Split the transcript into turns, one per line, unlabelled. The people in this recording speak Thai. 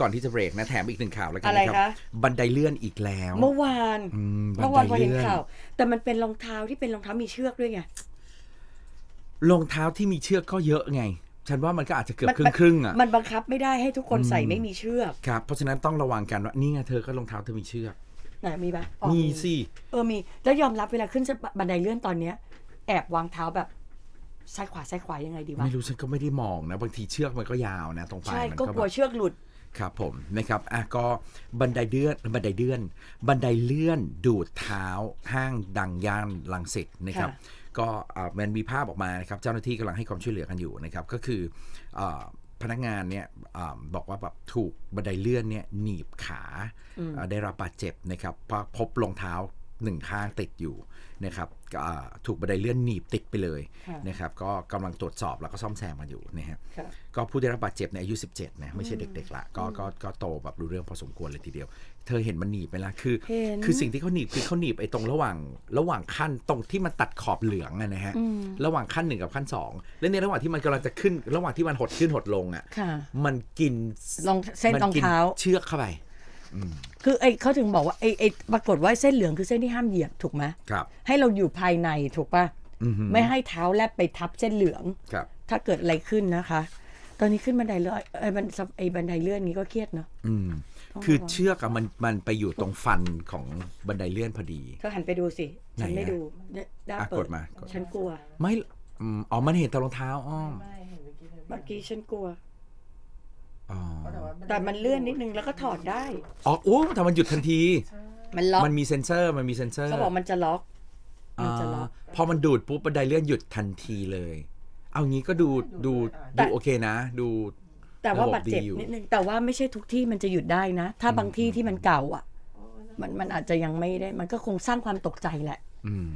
ก่อนที่จะเบรกนะแถมอีกหนึ่งข่าวแล้วกัน
อะไร
นะค
คะ
รับ บันไดเลื่อนอีกแล้ว
เมื่อวาน
อืมบั
เมื่อวานพอ
ได
เห็น
ลื่
ข่าว แต่มันเป็นรองเท้าที่เป็นรองเท้ามีเชือกด้วยไง
รองเท้าที่มีเชือกก็เยอะไง ฉันว่ามันก็อาจจะเกือบ
มัน
ครึ่งครึ่งๆอะ
มันบังคับไม่ได้ให้ทุกคนใส่ไม่มีเชือก
ครับเพราะฉะนั้นต้องระวังกันว่านี่ไงเธอก็รองเท้าเธอมีเชือก
ไหนมีปะอ๋อ
มีสิ
เออมีแล้วยอมรับเวลาขึ้นบันไดเลื่อนตอนเนี้ย แอบวางเท้าแบบซ้ายขวาซ้ายขวายังไงดีวะ
ไม่รู้ฉันก็ไม่ได้มองนะ บางทีเชือกมันก็ยาวนะ ตรงปลาย
ใช่
มัน
ก็
ก็
ก
แบ
ลัว
บ
เชือกหลุด
ครับผมนะครับอะก็บันไดเลื่อนบันไดเลื่อน บันไดเลื่อนดูดเท้าห้างดังย่านลังสิตนะครับ
ค่ะ
ก็อ่ามันมีภาพออกมานะครับ เจ้าหน้าที่กำลังให้ความช่วยเหลือกันอยู่นะครับ ก็คืออาพนักงานเนี่ยอาบอกว่าแบบถูกบันไดเลื่อนเนี่ยหนีบขาอ่าได้รับบาดเจ็บนะครับเพราะพบรองเท้า หนึ่งข้างติดอยู่นะครับก็อ่าถูกบันไดเลื่อนหนีบติดไปเลย
ค่ะ
นะครับก็กำลังตรวจสอบแล้วก็ซ่อมแซมกันอยู่นะฮะ
ค่ะ
ก็ผู้ได้รับบาดเจ็บในยอายุ 17นะไม่ใช่เด็กๆละก็ก็ก็โตแบบรู้เรื่องพอสมควรเลยทีเดียว เธอเห็นมันหนีบไหมล่ะคือ
เห็น
คือสิ่งที่เขาหนีบคือเขาหนีบไอ้ตรงระหว่างระหว่างขั้นตรงที่มันตัดขอบเหลืองอะนะฮะระหว่างขั้นหนึ่งกับขั้นสองและในระหว่างที่มันกำลังจะขึ้น ระหว่างที่มันหดขึ้นหดลงอะ
ค่ะ
มันกิน
รองเส้น
มั
รอง
กิ
เท้า
เชือกเข้าไป
คือไอ้เขาถึงบอกว่าไอ้ไอ้ปรากฏว่าเส้นเหลืองคือเส้นที่ห้ามเหยียบถูกไหม
ครับ
ให้เราอยู่ภายในถูกปะ
อือหือ
ไม่ให้เท้าแลบไปทับเส้นเหลือง
ครับ
ถ้าเกิดอะไรขึ้นนะคะ ตอนนี้ขึ้นบันไดเลื่อนไอ้บันไอ้บันไดเลื่อนนี้ก็เครียดเนาะ
อืมคือเชือกอะมันมันไปอยู่ตรงฟันของบันไดเลื่อนพอดี
เธอหันไปดูสิ ฉัน
ไหนอะ
ไม่ดูได้ได้
อะ
เปิ
ก
ด
ดมากด
ฉันกลัว
ไม่อืมอ๋อมันเห็นแต่รองเท้าอ้อม
เมื่อกี้ฉันกลัว
อ๋อ
แต่มันเลื่อนนิดนึงแล้วก็ถอดได้
อ๋อโอ้แต่มันหยุดทันที
มันล็อก
มันมีเซ็นเซอร์มันมีเซ็นเซอร์
เขาบอกมันจะล็อกมันจะล็อกา
พอมันดูดปุ๊บบันไดเลื่อนหยุดทันทีเลย เอางี้ก็ดูดู
แต่
ดูโอเคนะ ดู
แต่ว่า
ระบบ
บาดเจ็บ
ดีอยู่
นิดนึงแต่ว่าไม่ใช่ทุกที่มันจะหยุดได้นะ ถ้าบางที่ที่มันเก่าอะ มันมันอาจจะยังไม่ได้ มันก็คงสร้างความตกใจแหละ
อืม